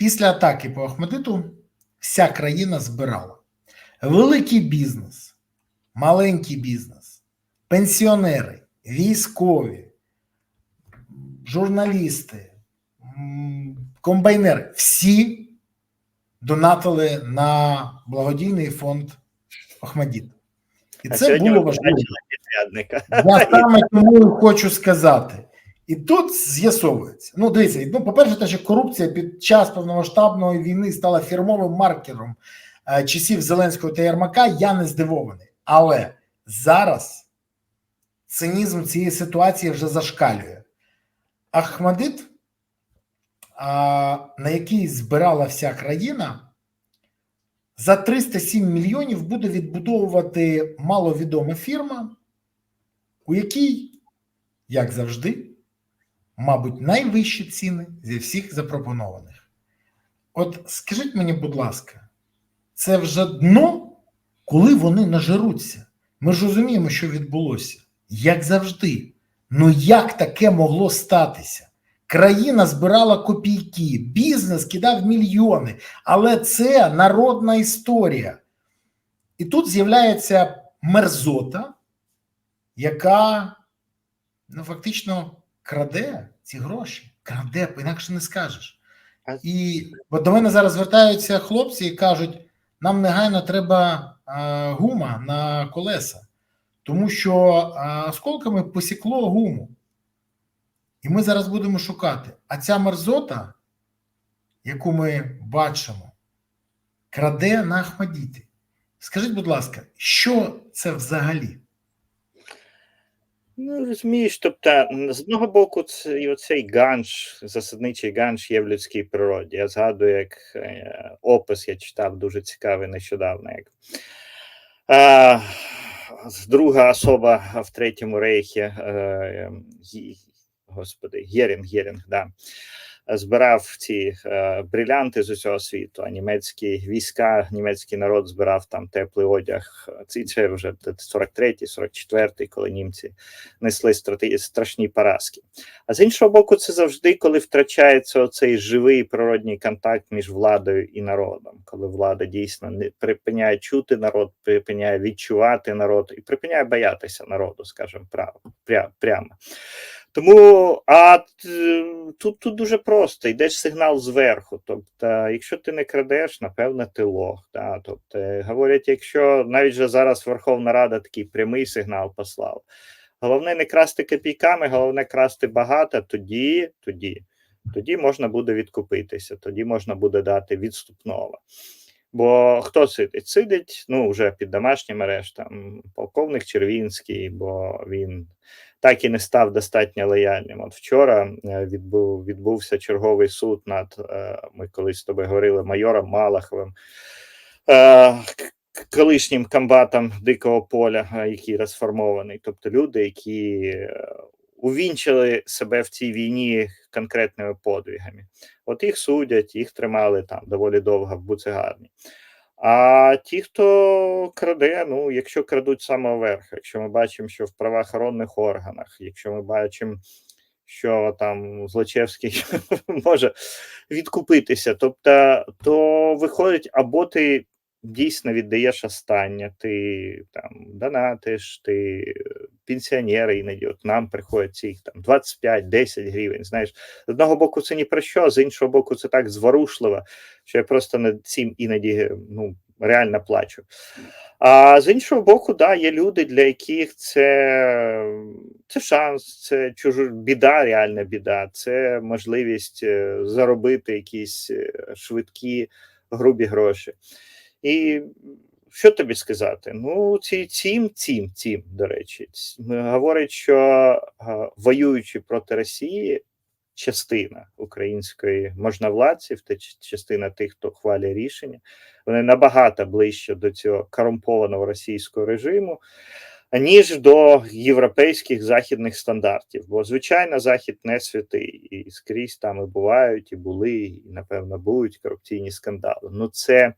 Після атаки по Ахмедиту вся країна збирала великий бізнес, маленький бізнес, пенсіонери, військові, журналісти, комбайнери. Всі донатили на благодійний фонд Ахмедіт. І це було важливо. Я саме тому хочу сказати. І тут з'ясовується. Ну, дивіться, ну, по-перше, те, що корупція під час повномасштабної війни стала фірмовим маркером е, часів Зеленського та Єрмака, я не здивований. Але зараз цинізм цієї ситуації вже зашкалює. Ахмадит, на який збирала вся країна, за 307 мільйонів буде відбудовувати маловідома фірма, у якій, як завжди, мабуть, найвищі ціни зі всіх запропонованих. От скажіть мені, будь ласка, це вже дно, коли вони нажируться? Ми ж розуміємо, що відбулося. Як завжди. Ну як таке могло статися? Країна збирала копійки, бізнес кидав мільйони, але це народна історія. І тут з'являється мерзота, яка ну, фактично краде ці гроші. Краде, інакше не скажеш. І от до мене зараз звертаються хлопці і кажуть: нам негайно треба а, гума на колеса, тому що а, осколками посікло гуму. І ми зараз будемо шукати. А ця мерзота, яку ми бачимо, краде на Ахмадіті. Скажіть, будь ласка, що це взагалі? Ну, розумієш, тобто, з одного боку, це, і оцей ганж, засадничий ганж є в людській природі. Я згадую, як е, опис я читав дуже цікавий нещодавно. Як, е, друга особа в Третьому рейхі, е, Гі- господи, Герінг, Герінг, да, збирав ці е, брилянти з усього світу, а німецькі війська, німецький народ збирав там теплий одяг. Це, це вже 43-й, 44-й, коли німці несли страшні поразки. А з іншого боку, це завжди, коли втрачається оцей живий природній контакт між владою і народом, коли влада дійсно не припиняє чути народ, припиняє відчувати народ і припиняє боятися народу, скажімо, прямо. Тому а тут, тут дуже просто: йдеш сигнал зверху. Тобто, якщо ти не крадеш, напевно, ти лох. Да? Тобто, говорять, якщо навіть же зараз Верховна Рада такий прямий сигнал послав. Головне не красти копійками, головне красти багато, тоді, тоді, тоді можна буде відкупитися, тоді можна буде дати відступного. Бо хто сидить? Сидить ну, вже під домашнім арештом, полковник Червінський, бо він так і не став достатньо лояльним. От вчора е, відбув, відбувся черговий суд над е, ми колись з тобою говорили майором Малаховим, е, колишнім комбатом Дикого поля, який розформований. Тобто люди, які увінчили себе в цій війні конкретними подвигами. От їх судять, їх тримали там доволі довго в буцегарні. А ті, хто краде, ну якщо крадуть саме вверх, якщо ми бачимо, що в правоохоронних органах, якщо ми бачимо, що там Злочевський може відкупитися, тобто, то виходить, або ти дійсно віддаєш останнє, ти там донатиш, ти пенсіонери іноді от нам приходять цих там 25-10 гривень. Знаєш, з одного боку, це ні про що, з іншого боку, це так зворушливо, що я просто над цим іноді ну, реально плачу. А з іншого боку, да, є люди, для яких це, це шанс, це чужу біда, реальна біда, це можливість е, заробити якісь е, швидкі, грубі гроші. І що тобі сказати? Ну, ці цім, цім, цім, до речі, говорить, що воюючи проти Росії, частина української можновладців та частина тих, хто хвалює рішення, вони набагато ближче до цього корумпованого російського режиму, ніж до європейських західних стандартів. Бо, звичайно, захід не святий, і скрізь там і бувають, і були, і напевно будуть корупційні скандали. Ну, це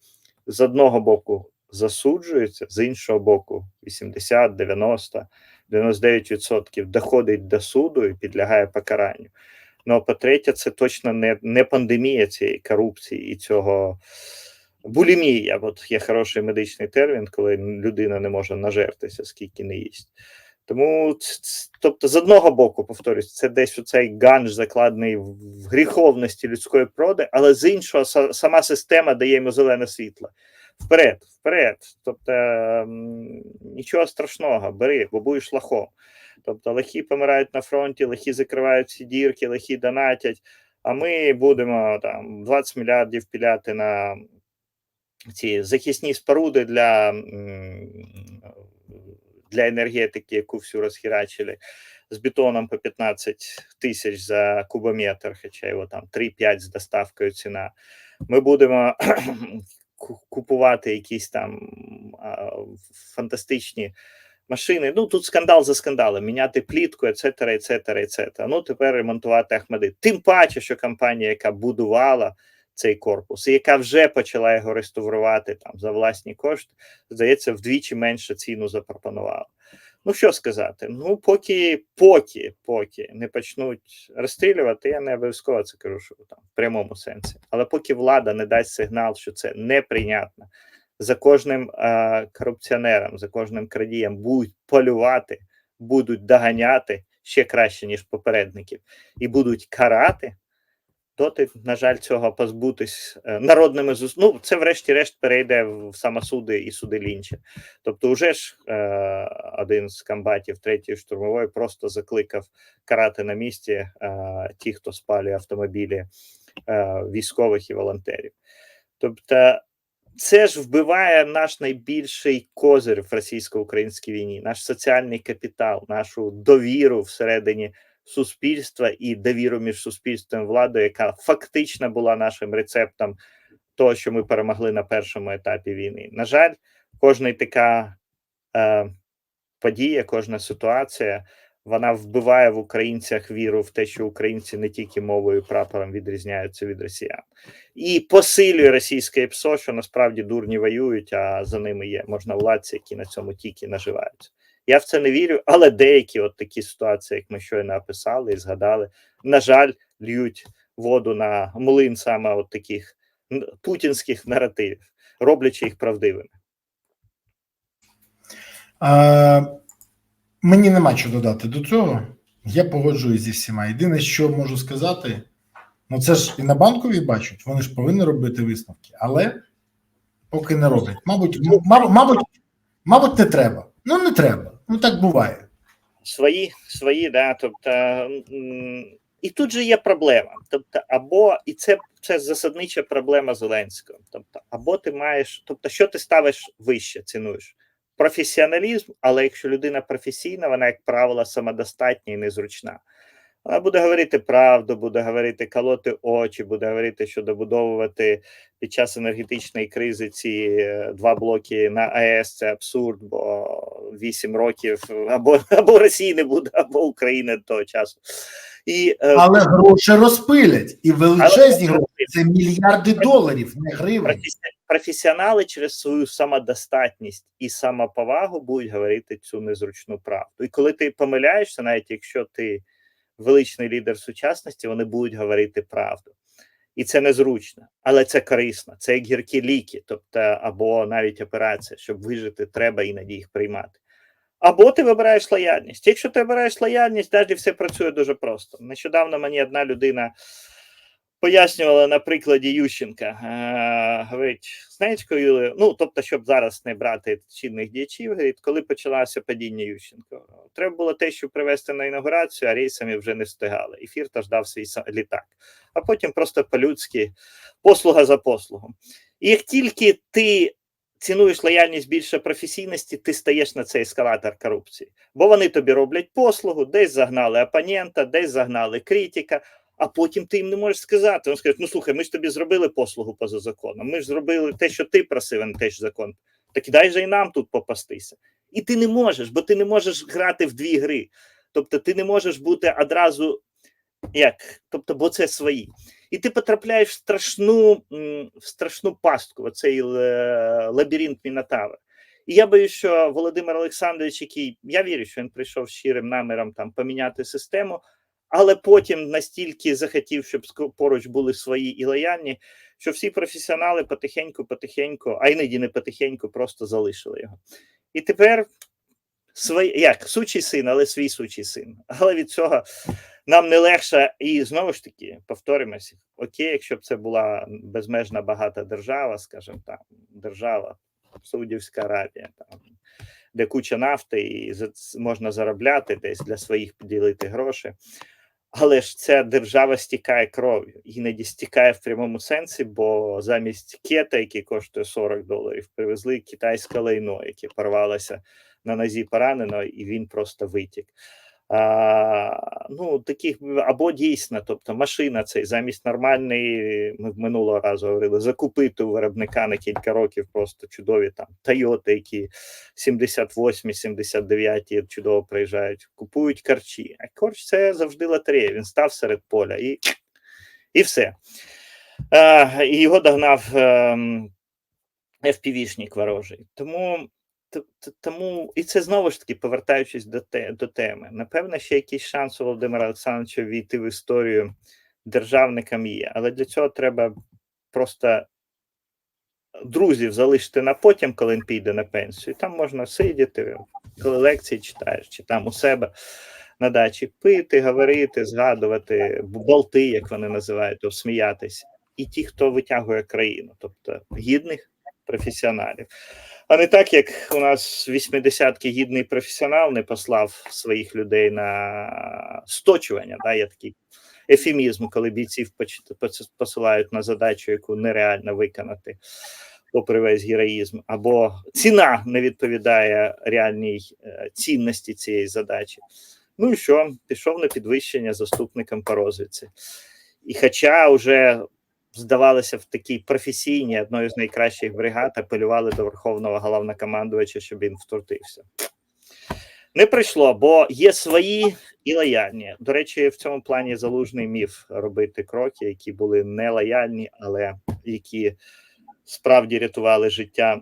з одного боку засуджується, з іншого боку, 80, 90, 99% доходить до суду і підлягає покаранню. Ну а по-третє, це точно не, не пандемія цієї корупції і цього булімія. От є хороший медичний термін, коли людина не може нажертися, скільки не їсть. Тому, тобто, з одного боку, повторюсь, це десь оцей ганж закладений в гріховності людської природи, але з іншого, сама система дає йому зелене світло. Вперед, вперед. Тобто нічого страшного, бери, бо будеш лохом. Тобто лихі помирають на фронті, лихі закривають всі дірки, лихі донатять. А ми будемо там 20 мільярдів піляти на ці захисні споруди для, для енергетики, яку всю розхерачили з бетоном по 15 тисяч за кубометр, хоча його там 3-5 з доставкою ціна. Ми будемо купувати якісь там фантастичні машини. Ну тут скандал за скандалом, міняти плітку, ецетера, ецетера, ецетера. Ну тепер ремонтувати Ахмеди. Тим паче, що компанія, яка будувала цей корпус, і яка вже почала його реставрувати там за власні кошти, здається, вдвічі менше ціну запропонувала. Ну що сказати? Ну, поки, поки, поки не почнуть розстрілювати, я не обов'язково це кажу, що там в прямому сенсі. Але поки влада не дасть сигнал, що це неприйнятно, за кожним е, корупціонером, за кожним крадієм будуть полювати, будуть доганяти ще краще, ніж попередників, і будуть карати. Доти, на жаль, цього позбутись е, народними зус... Ну, це, врешті-решт, перейде в самосуди і суди лінча. Тобто, вже ж е, один з комбатів третьої штурмової просто закликав карати на місці е, ті, хто спалює автомобілі е, військових і волонтерів. Тобто, це ж вбиває наш найбільший козир в російсько-українській війні, наш соціальний капітал, нашу довіру всередині суспільства і довіру між суспільством і владою, яка фактично була нашим рецептом того, що ми перемогли на першому етапі війни. На жаль, кожна така е, подія, кожна ситуація. Вона вбиває в українцях віру в те, що українці не тільки мовою і прапором відрізняються від росіян, і посилює російське ПСО, що насправді дурні воюють, а за ними є можновладці, які на цьому тільки наживаються. Я в це не вірю, але деякі от такі ситуації, як ми щойно описали і згадали, на жаль, льють воду на млин саме от таких путінських наративів, роблячи їх правдивими. Е, мені нема що додати до цього. Я погоджуюсь зі всіма. Єдине, що можу сказати, ну це ж і на банковій бачать, вони ж повинні робити висновки, але поки не роблять. Мабуть, мабуть, мабуть, не треба. Ну, не треба. Ну так буває. свої, свої, да, тобто, і тут же є проблема. Тобто, або і це, це засаднича проблема Зеленського. Тобто, або ти маєш, тобто, що ти ставиш вище, цінуєш? Професіоналізм, але якщо людина професійна, вона, як правило, самодостатня і незручна. Вона буде говорити правду, буде говорити колоти очі, буде говорити, що добудовувати під час енергетичної кризи ці е, два блоки на АЕС це абсурд, бо вісім років або, або Росії не буде, або України того часу. І, е, Але гроші розпилять і величезні Але- гроші. Це мільярди доларів, не гривень. професіонали через свою самодостатність і самоповагу будуть говорити цю незручну правду. І коли ти помиляєшся, навіть якщо ти величний лідер сучасності, вони будуть говорити правду. І це незручно, але це корисно. Це як гіркі ліки, тобто або навіть операція, щоб вижити, треба іноді їх приймати. Або ти вибираєш лояльність. Якщо ти вибираєш лояльність, далі все працює дуже просто. Нещодавно мені одна людина пояснювала на прикладі Ющенка. Е, говорить, знаєш, коли, ну тобто, щоб зараз не брати чинних діячів, говорить, коли почалося падіння Ющенка, треба було те, що привезти на інаугурацію, а рейсами вже не встигали. І Фірта ждав свій літак, а потім просто по-людськи послуга за послугом. І як тільки ти цінуєш лояльність більше професійності, ти стаєш на цей ескалатор корупції, бо вони тобі роблять послугу, десь загнали опонента, десь загнали критика. А потім ти їм не можеш сказати. Він скаже: ну слухай, ми ж тобі зробили послугу поза законом. Ми ж зробили те, що ти просив, а не те, закон. Так дай же і нам тут попастися. І ти не можеш, бо ти не можеш грати в дві гри. Тобто, ти не можеш бути одразу як? Тобто, бо це свої. І ти потрапляєш в страшну, в страшну пастку, оцей е, лабіринт Мінотавра. І я боюсь, що Володимир Олександрович, який я вірю, що він прийшов щирим наміром там поміняти систему, але потім настільки захотів, щоб поруч були свої і лояльні, що всі професіонали потихеньку, потихеньку, а іноді не потихеньку, просто залишили його. І тепер свій, як сучий син, але свій сучий син. Але від цього нам не легше, і знову ж таки повторимося, окей, якщо б це була безмежна багата держава, скажімо там, держава, Саудівська Аравія, там, де куча нафти, і можна заробляти десь для своїх поділити гроші. Але ж ця держава стікає кров'ю, іноді стікає в прямому сенсі, бо замість кета, який коштує 40 доларів, привезли китайське лайно, яке порвалося на нозі поранено, і він просто витік. А, ну, таких або дійсно, тобто машина цей замість нормальної, ми минулого разу говорили, закупити у виробника на кілька років просто чудові там Тойоти, які 78, 79 чудово приїжджають, купують карчі. А корч це завжди лотерея. Він став серед поля і, і все. А, і його догнав ем, FPV-шник ворожий. Тому Тому і це знову ж таки повертаючись до те, до теми. Напевно, ще якийсь шанс у Володимира Олександровича війти в історію державникам є, але для цього треба просто друзів залишити на потім, коли він піде на пенсію. Там можна сидіти, коли лекції читаєш, чи там у себе на дачі пити, говорити, згадувати, болти, як вони називають, то сміятися. І ті, хто витягує країну, тобто гідних професіоналів. А не так, як у нас 80-ки гідний професіонал не послав своїх людей на сточування. Да, є такий ефемізм, коли бійців посилають на задачу, яку нереально виконати, попри весь героїзм, або ціна не відповідає реальній е, цінності цієї задачі. Ну і що? Пішов на підвищення заступником по розвідці. І хоча вже здавалося в такій професійній одної з найкращих бригад, апелювали до верховного головнокомандувача, щоб він втрутився. Не прийшло, бо є свої і лояльні. До речі, в цьому плані залужний міф робити кроки, які були не лояльні, але які справді рятували життя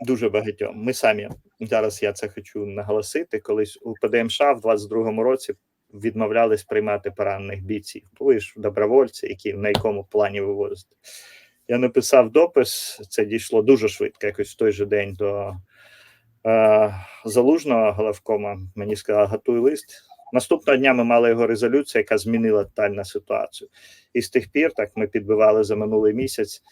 дуже багатьом. Ми самі зараз я це хочу наголосити. Колись у ПДМШ в 22-му році відмовлялись приймати поранених бійців. Були ж добровольці, які на якому плані вивозити. Я написав допис, це дійшло дуже швидко, якось в той же день до е, залужного головкома. Мені сказали, готуй лист. Наступного дня ми мали його резолюцію, яка змінила тотальну ситуацію. І з тих пір так ми підбивали за минулий місяць.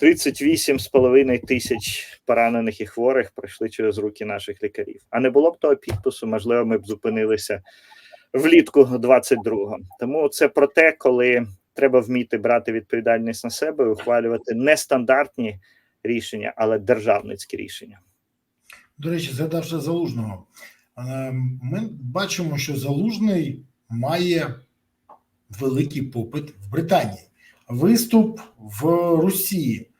38,5 тисяч поранених і хворих пройшли через руки наших лікарів. А не було б того підпису, можливо, ми б зупинилися влітку 22-го. Тому це про те, коли треба вміти брати відповідальність на себе і ухвалювати не стандартні рішення, але державницькі рішення. До речі, згадавши залужного, е, ми бачимо, що залужний має великий попит в Британії. Виступ в Росії.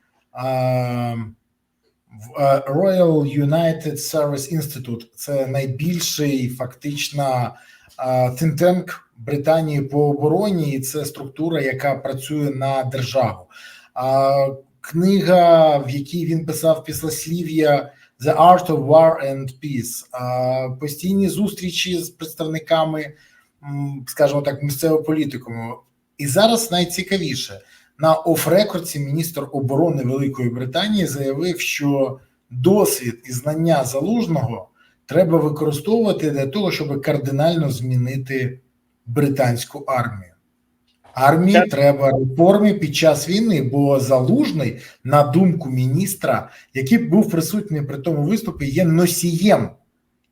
е, в е, Royal United Service Institute це найбільший фактично тинтенк Британії по обороні, і це структура, яка працює на державу. Книга, в якій він писав післослів'я The Art of War and Peace, постійні зустрічі з представниками, скажімо так, місцевого політикуму. І зараз найцікавіше на оф-рекорді міністр оборони Великої Британії заявив, що досвід і знання залужного треба використовувати для того, щоб кардинально змінити британську армію. Армії треба реформи під час війни, бо залужний, на думку міністра, який був присутній при тому виступі, є носієм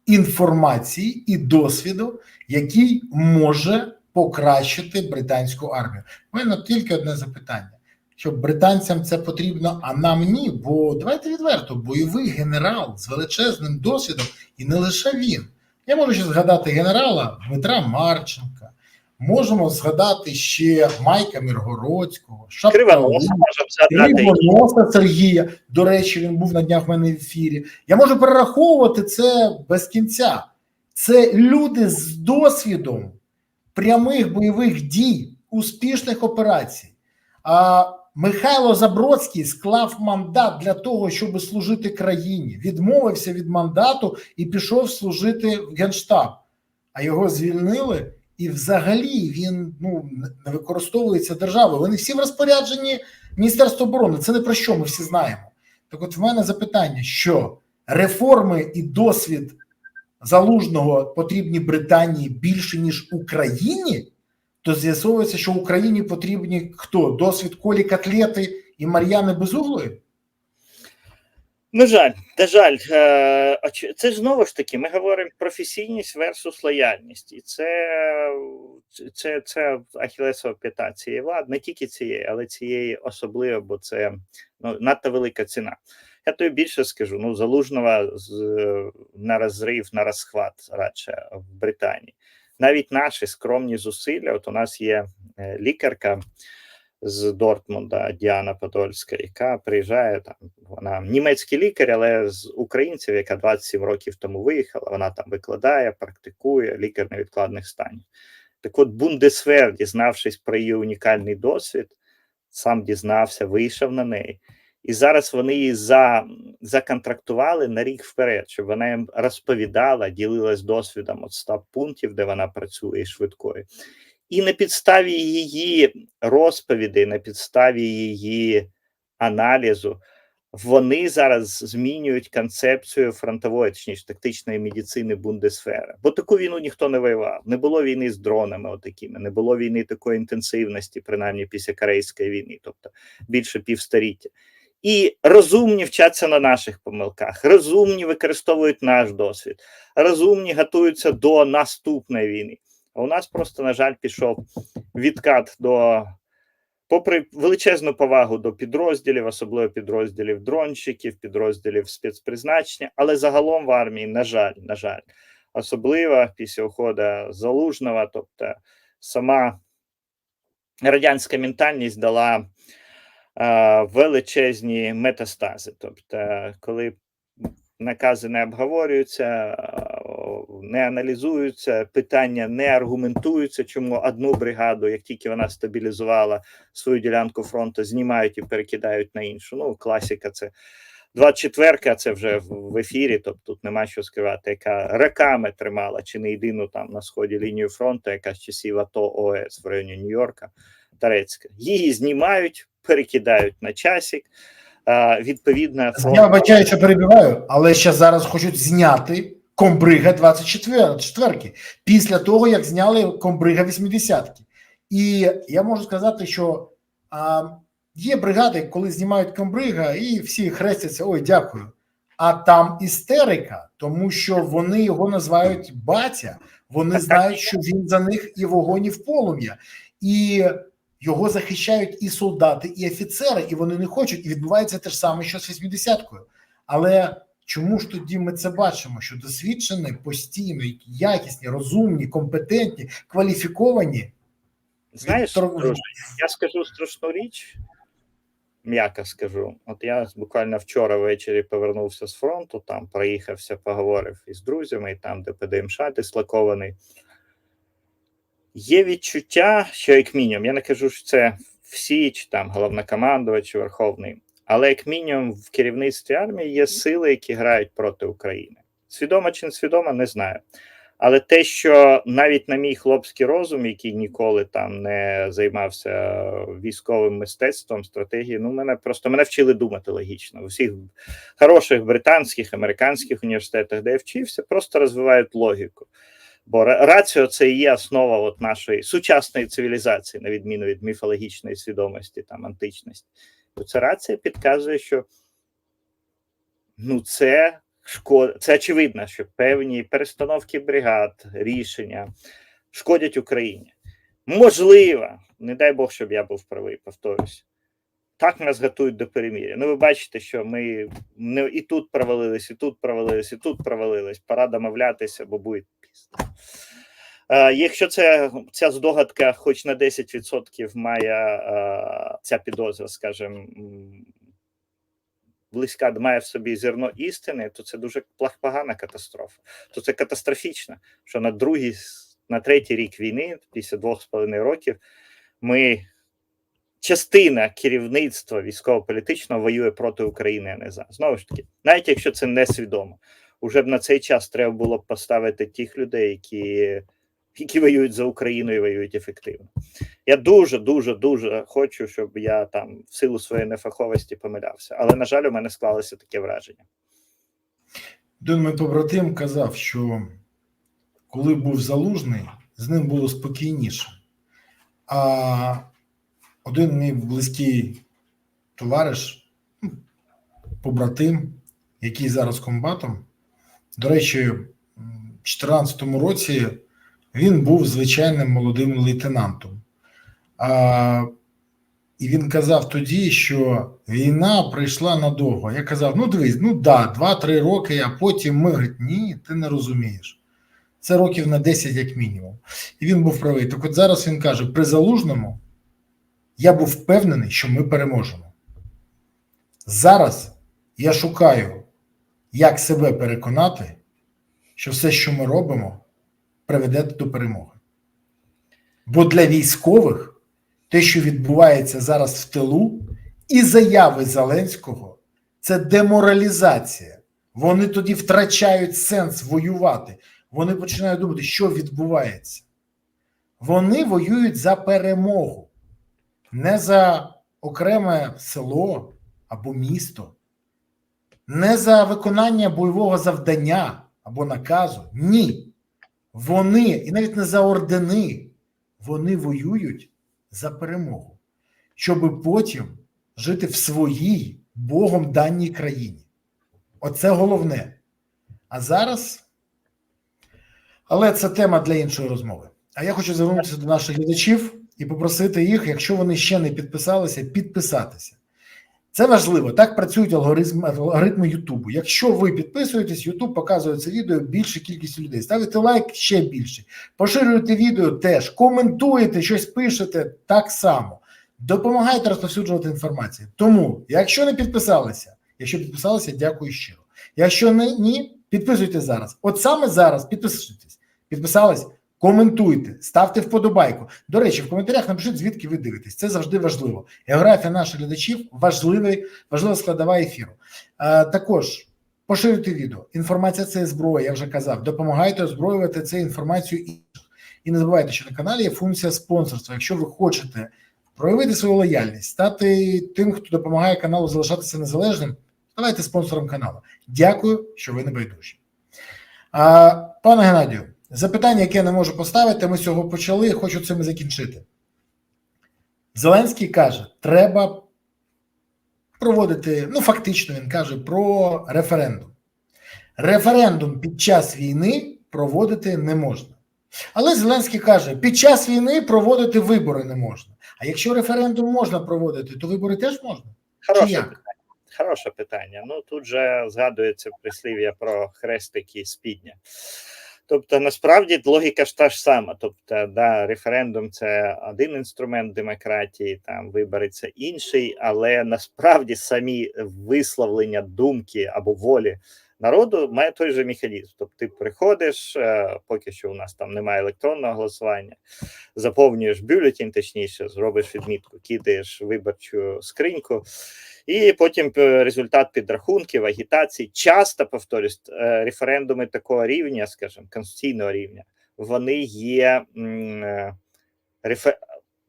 інформації і досвіду, який може покращити британську армію. У мене тільки одне запитання: що британцям це потрібно, а нам ні. Бо давайте відверто, бойовий генерал з величезним досвідом, і не лише він. Я можу ще згадати генерала Дмитра Марченка. Можемо згадати ще Майка Міргородського, Кривоноса. Кривоноса Сергія. До речі, він був на днях в мене в ефірі. Я можу перераховувати це без кінця. Це люди з досвідом прямих бойових дій, успішних операцій. А Михайло Забродський склав мандат для того, щоб служити країні. Відмовився від мандату і пішов служити в Генштаб. А його звільнили і взагалі він ну не використовується державою. Вони всі в розпорядженні Міністерства оборони. Це не про що ми всі знаємо. Так, от в мене запитання: що реформи і досвід залужного потрібні Британії більше ніж Україні, то з'ясовується, що Україні потрібні хто? Досвід Колі Котлети і Мар'яни Безуглої? На жаль, на жаль, е, це знову ж таки, ми говоримо професійність versus лояльність, і це, це, це ахілесова п'ята цієї влади, не тільки цієї, але цієї особливо, бо це ну, надто велика ціна. Я тобі більше скажу: ну, залужного на розрив, на розхват радше в Британії. Навіть наші скромні зусилля, от у нас є е, лікарка з Дортмунда Діана Подольська, яка приїжджає там. Вона німецький лікар, але з українців, яка 27 років тому виїхала. Вона там викладає, практикує лікар невідкладних станів. Так от Бундесвер, дізнавшись про її унікальний досвід, сам дізнався, вийшов на неї. І зараз вони її за, законтрактували на рік вперед, щоб вона їм розповідала, ділилась досвідом от 100 пунктів, де вона працює швидкою. І на підставі її розповідей, на підставі її аналізу, вони зараз змінюють концепцію фронтової, точніше, тактичної медицини Бундесфери. Бо таку війну ніхто не воював. Не було війни з дронами, отакими, не було війни такої інтенсивності, принаймні після Корейської війни, тобто більше півстоліття. І розумні вчаться на наших помилках, розумні використовують наш досвід, розумні готуються до наступної війни. А у нас просто, на жаль, пішов відкат до, попри величезну повагу до підрозділів, особливо підрозділів дронщиків, підрозділів спецпризначення, але загалом в армії, на жаль, на жаль, особливо після уходу залужного, тобто сама радянська ментальність дала величезні метастази. Тобто, коли накази не обговорюються, не аналізуються, питання не аргументуються, чому одну бригаду, як тільки вона стабілізувала свою ділянку фронту, знімають і перекидають на іншу. Ну, класіка це 24-ка, це вже в ефірі, тобто тут нема що скривати, яка роками тримала чи не єдину там на сході лінію фронту, яка з часів АТО ОС в районі Нью-Йорка, Тарецька. Її знімають, перекидають на часик. А, відповідно. Я вибачаю, що перебиваю, але ще зараз хочуть зняти комбрига 24-ки після того, як зняли комбрига 80-ки. І я можу сказати, що а, є бригади, коли знімають комбрига, і всі хрестяться: ой, дякую. А там істерика, тому що вони його називають батя, вони знають, що він за них і вогонь, і в полум'я. І його захищають і солдати, і офіцери, і вони не хочуть. І відбувається те ж саме, що з 80-кою. Але чому ж тоді ми це бачимо? Що досвідчені, постійно, якісні, розумні, компетентні, кваліфіковані? Знаєш, друже, я скажу страшну річ, м'яко скажу. От я буквально вчора ввечері повернувся з фронту, там проїхався, поговорив із друзями, і там, де ПДМШ дислокований. Є відчуття, що як мінімум, я не кажу, що це всі, чи там головнокомандувач, чи верховний, але як мінімум в керівництві армії є сили, які грають проти України. Свідомо чи не свідомо, не знаю. Але те, що навіть на мій хлопський розум, який ніколи там не займався військовим мистецтвом, стратегією, ну мене просто мене вчили думати логічно. У всіх хороших британських, американських університетах, де я вчився, просто розвивають логіку. Бо раціо це і є основа от нашої сучасної цивілізації, на відміну від міфологічної свідомості, там античності. То ця рація підказує, що ну це шкод... це очевидно, що певні перестановки бригад, рішення шкодять Україні. Можливо, не дай Бог, щоб я був правий, повторюсь. Так нас готують до переміря. Ну, ви бачите, що ми не і тут провалились, і тут провалились, і тут провалились. Пора домовлятися, бо буде пізно. Е, якщо це ця здогадка, хоч на 10% має е, ця підозра, скажімо, близька має в собі зерно істини, то це дуже погана катастрофа. То це катастрофічно, що на другий, на третій рік війни, після двох з половиною років, ми частина керівництва військово-політичного воює проти України, а не за. Знову ж таки, навіть якщо це несвідомо, уже б на цей час треба було б поставити тих людей, які які воюють за Україну і воюють ефективно. Я дуже, дуже, дуже хочу, щоб я там в силу своєї нефаховості помилявся. Але, на жаль, у мене склалося таке враження. Один побратим казав, що коли був залужний, з ним було спокійніше. А один мій близький товариш, ну, побратим, який зараз комбатом, до речі, в 2014 році він був звичайним молодим лейтенантом. А, і він казав тоді, що війна прийшла надовго. Я казав: ну дивись, ну да, 2-3 роки, а потім ми говорить, ні, ти не розумієш. Це років на 10 як мінімум. І він був правий. Так от зараз він каже: при залужному я був впевнений, що ми переможемо. Зараз я шукаю, як себе переконати, що все, що ми робимо, приведе до перемоги. Бо для військових те, що відбувається зараз в тилу, і заяви Зеленського це деморалізація. Вони тоді втрачають сенс воювати. Вони починають думати, що відбувається. Вони воюють за перемогу, не за окреме село або місто, не за виконання бойового завдання або наказу. Ні. Вони, і навіть не за ордени, вони воюють за перемогу, щоб потім жити в своїй Богом даній країні. Оце головне. А зараз. Але це тема для іншої розмови. А я хочу звернутися до наших глядачів і попросити їх, якщо вони ще не підписалися, підписатися. Це важливо. Так працюють алгоритми, алгоритми Ютубу. Якщо ви підписуєтесь, Ютуб показує це відео більше кількістю людей. Ставите лайк ще більше. Поширюйте відео теж, коментуєте, щось пишете так само. Допомагайте розповсюджувати інформацію. Тому, якщо не підписалися, якщо підписалися, дякую щиро. Якщо не ні, підписуйтесь зараз. От саме зараз підписуйтесь. Підписались? Коментуйте, ставте вподобайку. До речі, в коментарях напишіть, звідки ви дивитесь. Це завжди важливо. Географія наших глядачів важливий, важлива складова ефіру. А, також поширюйте відео. Інформація це зброя, я вже казав. Допомагайте озброювати це інформацію інших. І не забувайте, що на каналі є функція спонсорства. Якщо ви хочете проявити свою лояльність, стати тим, хто допомагає каналу залишатися незалежним, ставайте спонсором каналу. Дякую, що ви не байдужі. А, пане Геннадію. Запитання, яке я не можу поставити, ми з цього почали, хочу цим закінчити. Зеленський каже, треба проводити, ну, фактично, він каже про референдум. Референдум під час війни проводити не можна. Але Зеленський каже, під час війни проводити вибори не можна. А якщо референдум можна проводити, то вибори теж можна? Хороше Чи як? питання. Хороше питання. Ну тут же згадується прислів'я про хрестики з підня. Тобто, насправді логіка ж та ж сама. Тобто, да, референдум це один інструмент демократії, там вибори це інший, але насправді самі висловлення думки або волі народу має той же механізм. Тобто, ти приходиш, е, поки що у нас там немає електронного голосування, заповнюєш бюлетень, точніше, зробиш відмітку, кидаєш виборчу скриньку. І потім е, результат підрахунків, агітацій. Часто повторюсь, е, референдуми такого рівня, скажімо, конституційного рівня, вони є е, рефе...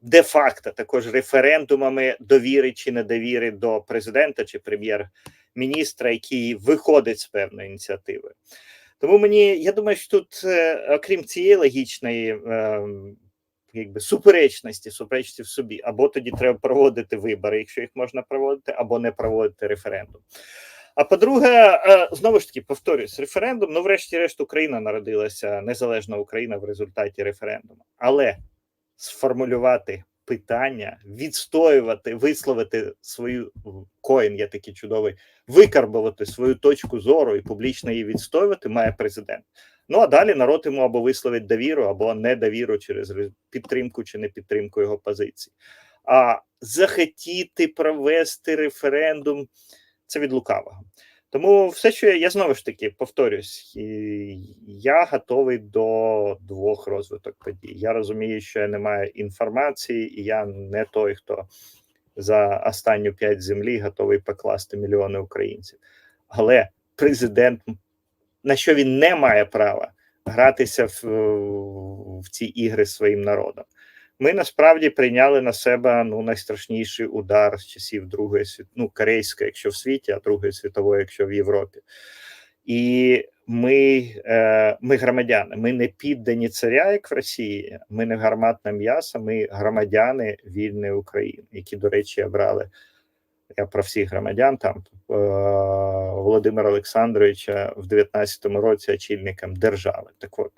де-факто також референдумами довіри чи недовіри до президента чи прем'єр-міністра, який виходить з певної ініціативи. Тому мені я думаю, що тут, окрім цієї логічної. Якби суперечності, суперечності в собі, або тоді треба проводити вибори, якщо їх можна проводити, або не проводити референдум. А по-друге, е, знову ж таки повторюсь, референдум. Ну, врешті-решт, Україна народилася незалежна Україна в результаті референдуму, але сформулювати питання, відстоювати, висловити свою коін, є такий чудовий, викарбувати свою точку зору і публічно її відстоювати, має президент. Ну а далі народ йому або висловить довіру, або недовіру через підтримку чи не підтримку його позиції. А захотіти провести референдум це від лукавого. Тому все, що я, я знову ж таки повторюсь, я готовий до двох розвиток подій. Я розумію, що я не маю інформації, і я не той, хто за останню п'ять землі готовий покласти мільйони українців. Але президент на що він не має права гратися в, в ці ігри своїм народом. Ми насправді прийняли на себе ну найстрашніший удар з часів Другої світ... ну, Корейської, якщо в світі, а Другої світової, якщо в Європі. І ми е, ми громадяни, ми не піддані царя, як в Росії, ми не гарматне м'ясо, ми громадяни вільної України, які, до речі, обрали я про всіх громадян там е, Володимира Олександровича в 19-му році очільником держави. Так от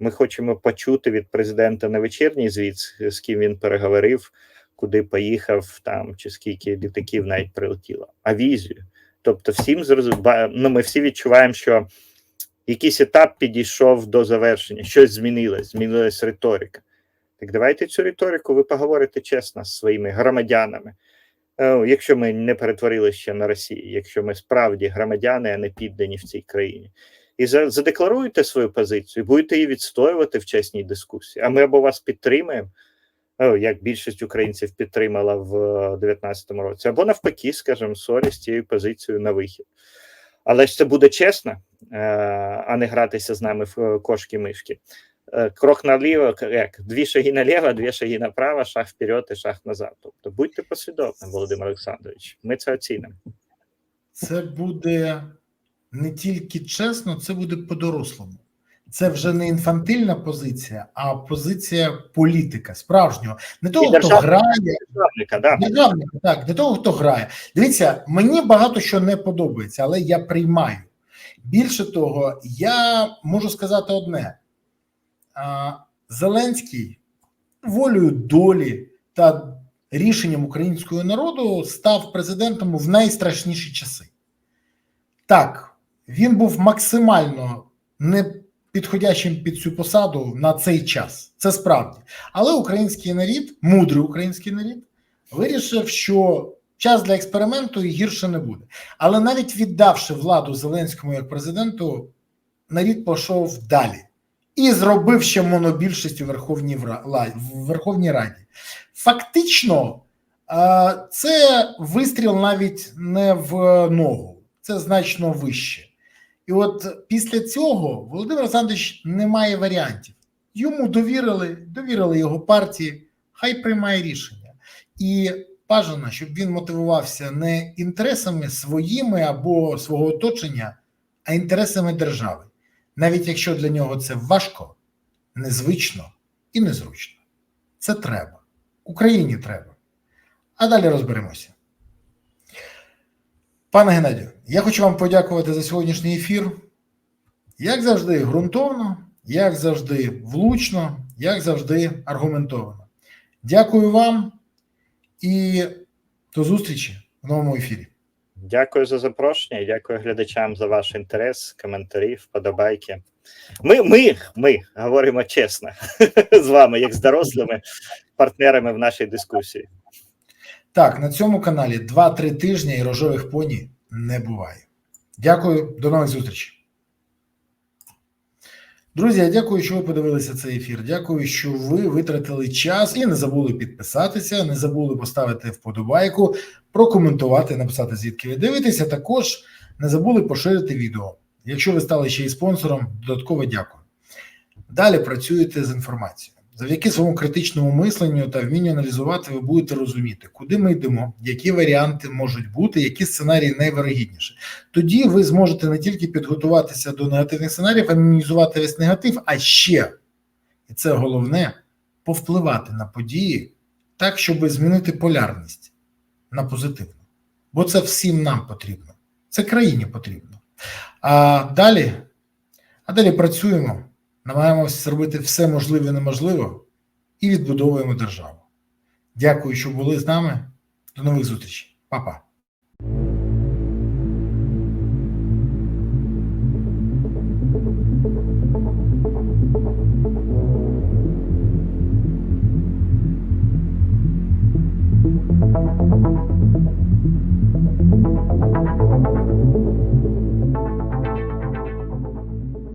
ми хочемо почути від президента на вечірній звіт, з ким він переговорив, куди поїхав там, чи скільки літаків навіть прилетіло, а візію. Тобто, всім зрозуміло, ну, ми всі відчуваємо, що якийсь етап підійшов до завершення, щось змінилось, змінилась риторика. Так давайте цю риторику ви поговорите чесно з своїми громадянами. Якщо ми не перетворили ще на Росію, якщо ми справді громадяни, а не піддані в цій країні, і задекларуєте свою позицію, будете її відстоювати в чесній дискусії. А ми або вас підтримаємо, як більшість українців підтримала в 2019 році, або навпаки, скажемо, сорі з цією позицією на вихід. Але ж це буде чесно, а не гратися з нами в кошки-мишки. Крок наліво, як дві шаги наліво, дві шаги направо, шаг вперед і шаг назад. Тобто будьте послідовним, Володимир Олександрович. Ми це оцінимо. Це буде не тільки чесно, це буде по-дорослому. Це вже не інфантильна позиція, а позиція політика справжнього. Не того, хто грає державника, да. державника, так, не того, хто грає. Дивіться, мені багато що не подобається, але я приймаю. Більше того, я можу сказати одне: Зеленський волею долі та рішенням українського народу став президентом в найстрашніші часи. Так, він був максимально не підходящим під цю посаду на цей час. Це справді. Але український нарід, мудрий український нарід, вирішив, що час для експерименту і гірше не буде. Але навіть віддавши владу Зеленському як президенту, нарід пішов далі і зробив ще монобільшість у Верховній Раді. Фактично, це вистріл навіть не в ногу, це значно вище. І от після цього Володимир Олександрович не має варіантів. Йому довірили, довірили його партії, хай приймає рішення. І бажано, щоб він мотивувався не інтересами своїми або свого оточення, а інтересами держави. Навіть якщо для нього це важко, незвично і незручно. Це треба. Україні треба. А далі розберемося. Пане Геннадію, я хочу вам подякувати за сьогоднішній ефір. Як завжди, ґрунтовно, як завжди, влучно, як завжди, аргументовано. Дякую вам і до зустрічі в новому ефірі. Дякую за запрошення, дякую глядачам за ваш інтерес, коментарі, вподобайки. Ми ми, ми говоримо чесно з вами, як з дорослими партнерами в нашій дискусії. Так, на цьому каналі 2-3 тижні і рожових поні не буває. Дякую, до нових зустрічей. Друзі, дякую, що ви подивилися цей ефір. Дякую, що ви витратили час і не забули підписатися, не забули поставити вподобайку, прокоментувати, написати, звідки ви дивитеся. Також не забули поширити відео. Якщо ви стали ще й спонсором, додатково дякую. Далі працюєте з інформацією. Завдяки своєму критичному мисленню та вмінню аналізувати, ви будете розуміти, куди ми йдемо, які варіанти можуть бути, які сценарії найвирогідніші. Тоді ви зможете не тільки підготуватися до негативних сценаріїв, а мінімізувати весь негатив, а ще, і це головне, повпливати на події так, щоб змінити полярність на позитивну. Бо це всім нам потрібно, це країні потрібно. А далі, а далі працюємо намагаємося зробити все можливе і неможливе і відбудовуємо державу. Дякую, що були з нами. До нових зустрічей, Па-па.